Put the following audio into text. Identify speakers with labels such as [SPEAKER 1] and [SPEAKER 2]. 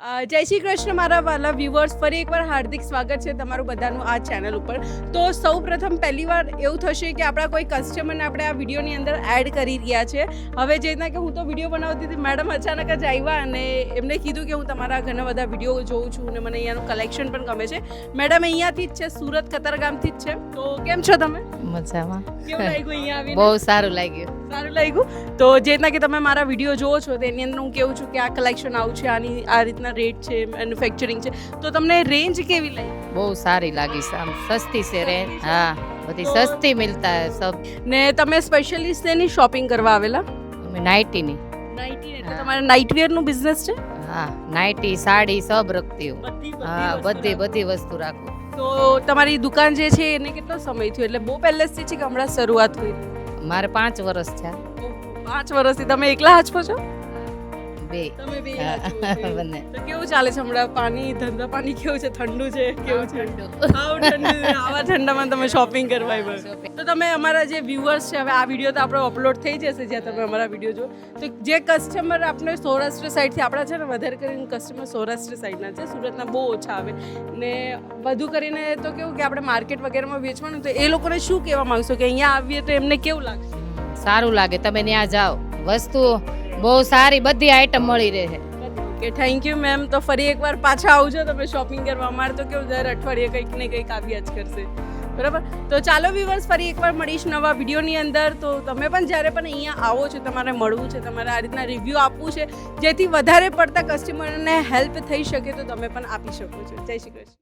[SPEAKER 1] જય શ્રી કૃષ્ણ મારા વાલા વ્યુઅર્સ ફરી એકવાર હાર્દિક સ્વાગત છે તમારું બધાનું આ ચેનલ ઉપર. તો સૌ પ્રથમ પહેલી વાર એવું થશે કે આપણા કોઈ કસ્ટમરને આપણે આ વિડીયોની અંદર એડ કરી રહ્યા છે. હવે જે રીતના કે હું તો વીડિયો બનાવતી હતી મેડમ અચાનક જ આવ્યા અને એમને કીધું કે હું તમારા ઘણા બધા વીડિયો જોઉં છું અને મને અહીંયાનું કલેક્શન પણ ગમે છે. મેડમ અહીંયાથી જ છે સુરત કતારગામથી જ છે. તો કેમ છો તમે?
[SPEAKER 2] મજામાં.
[SPEAKER 1] કેવું લાગ્યું અહીંયા આવીને?
[SPEAKER 2] બહુ સારું લાગ્યું.
[SPEAKER 1] સારું લાગ્યું. તો જે રીતના કે તમે મારા વીડિયો જોવો છો તેની અંદર હું કેવું છું કે આ કલેક્શન આવું છે આની આ રીતના રેટ છે મેન્યુફેક્ચરિંગ છે. તો તમને રેન્જ કેવી લાગી?
[SPEAKER 2] બહુ સારી લાગી આમ સસ્તી છે રેન્જ હા બધી સસ્તી મિલતા હે સબ.
[SPEAKER 1] ને તમે સ્પેશિયલિસ્ટ એની શોપિંગ કરવા આવેલા?
[SPEAKER 2] અમે નાઇટીની
[SPEAKER 1] નાઇટી એટલે. તમારે નાઇટ વેરનું બિઝનેસ છે?
[SPEAKER 2] હા નાઇટી સાડી સબ રખતી હું. હા બધી બધી વસ્તુ રાખું.
[SPEAKER 1] તો તમારી દુકાન જે છે એને કેટલો સમય થયો? એટલે બહુ પહેલેથી છે કે હમણાં શરૂઆત કરી.
[SPEAKER 2] મારે પાંચ વર્ષ છે
[SPEAKER 1] પાંચ વર્ષથી તમે એકલા હાચકો છો?
[SPEAKER 2] બે. બંને.
[SPEAKER 1] તો કેવું ચાલે છે હમણાં? પાણી ધંધા પાણી કેવું છે? ઠંડુ છે? કેવું છે? આવું ઠંડુ આવા ઠંડામાં તમે શોપિંગ કરવા તો તમે અમારા જે વ્યુઅર્સ છે હવે આ વીડિયો તો આપણો અપલોડ થઈ જશે જ્યાં તમે અમારા વીડિયો જો તો જે કસ્ટમર આપણે સૌરાષ્ટ્ર સાઈડથી આપણા છે ને વધારે કરીને કસ્ટમર સૌરાષ્ટ્ર સાઈડના છે. સુરતના બહુ ઓછા આવે. ને વધુ કરીને તો કેવું કે આપણે માર્કેટ વગેરેમાં વેચવાનું તો એ લોકોને શું કહેવા માંગશો? કે અહીંયા આવીએ તો એમને કેવું લાગશે?
[SPEAKER 2] સારું લાગે. તમે ત્યાં જાઓ. વસ્તુ બહુ સારી બધી આઈટમ મળી રહે
[SPEAKER 1] કે થેન્ક યુ મેમ તો ફરી એકવાર પાછા આવજો તમે શોપિંગ કરવા. અમારે તો કેવું દર અઠવાડિયે કંઈક ને કંઈક આવ્યા જ કરશે. બરાબર? તો ચાલો વિવર્સ ફરી એકવાર મળીશ નવા વિડીયોની અંદર. તો તમે પણ જ્યારે પણ અહીંયા આવો છો, તમારે મળવું છે, તમારે આ રીતના રિવ્યૂ આપવું છે, જેથી વધારે પડતા કસ્ટમરને હેલ્પ થઈ શકે, તો તમે પણ આપી શકો છો. જય શ્રી કૃષ્ણ.